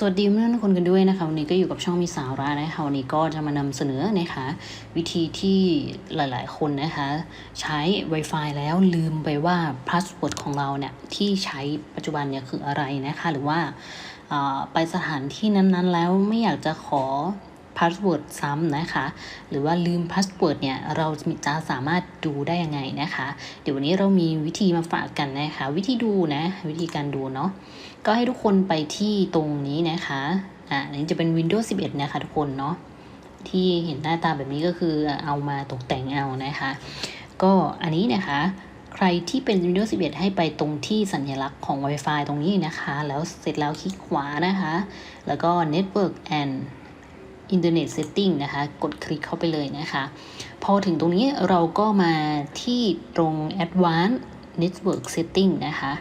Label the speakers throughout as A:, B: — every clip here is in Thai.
A: สวัสดีเพื่อนทุกคนกันด้วยนะคะวันนี้ก็อยู่กับช่องมีสาระนะคะวันนี้ก็จะมานำเสนอนะคะวิธีที่หลายๆ คนนะคะใช้ Wi-Fi แล้วลืมไปว่าพาสเวิร์ดของเราเนี่ยที่ใช้ปัจจุบันเนี่ยคืออะไรนะคะหรือว่าไปสถานที่นั้นๆแล้วไม่อยากจะขอ พาสเวิร์ดซ้ำนะคะ หรือว่าลืมพาสเวิร์ดเนี่ยเราจะสามารถดูได้ยังไงนะคะ เดี๋ยววันนี้เรามีวิธีมาฝากกันนะคะ วิธีดูนะ วิธีการดูเนาะก็ให้ทุกคนไปที่ตรงนี้นะคะอ่าอันนี้จะเป็น Windows 11 นะคะทุกคนเนาะที่เห็นหน้าตาแบบนี้ก็คือเอามาตกแต่งเอานะคะ ก็อันนี้นะคะใครที่เป็น Windows 11 ให้ไปตรงที่สัญลักษณ์ของ Wi-Fi ตรงนี้นะคะ แล้วเสร็จแล้วคลิกขวานะคะ แล้วก็ Network and Internet Setting นะคะ กดคลิกเข้าไปเลยนะคะ พอถึงตรงนี้เราก็มาที่ตรง Advanced Network Setting นะคะ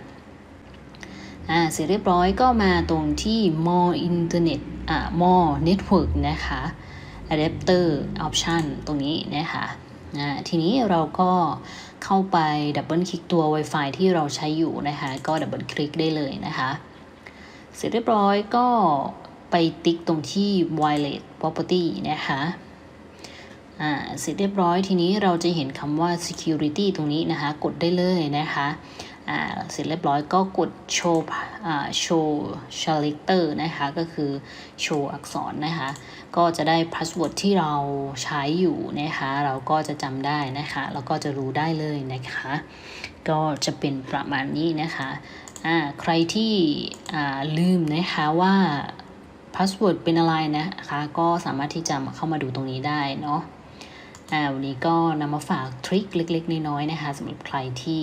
A: อ่าเสร็จเรียบร้อยก็มาตรงที่ more internet อ่า more network นะคะ adapter option ตรงนี้นะคะอ่าทีนี้เราก็เข้าไปดับเบิลคลิกตัว Wi-Fi ที่เราใช้อยู่นะคะ ก็ดับเบิลคลิกได้เลยนะคะ เสร็จเรียบร้อยก็ ไปติ๊กตรงที่ wireless property นะคะอ่าเสร็จเรียบร้อยทีนี้เราจะเห็นคำว่า security ตรงนี้นะคะกดได้เลยนะคะอ่าเสร็จเรียบร้อยก็กดโชว์อ่าโชว์ชาลิเตอร์นะคะก็คือโชว์อักษรนะคะก็จะได้พาสเวิร์ดที่เราใช้อยู่นะคะเราก็จะจำได้นะคะแล้วก็จะรู้ได้เลยนะคะก็จะเป็นประมาณนี้นะคะอ่าใครที่อ่าลืมนะคะว่า พาสเวิร์ดเป็นอะไรนะคะ ก็สามารถที่จะมาเข้ามาดูตรงนี้ได้เนาะอ่าวันนี้ก็นำมาฝากทริคเล็กๆน้อยๆนะคะสำหรับใครที่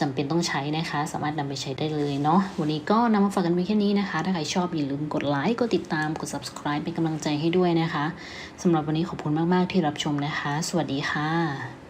A: จำเป็นต้องใช้นะคะ สามารถนำไปใช้ได้เลยเนาะวันนี้ก็นำมาฝากกันเพียงแค่นี้นะคะ ถ้าใครชอบอย่าลืมกดไลค์กดติดตามกด subscribe เป็นกำลังใจให้ด้วยนะคะสำหรับวันนี้ขอบคุณมากๆที่รับชมนะคะ สวัสดีค่ะ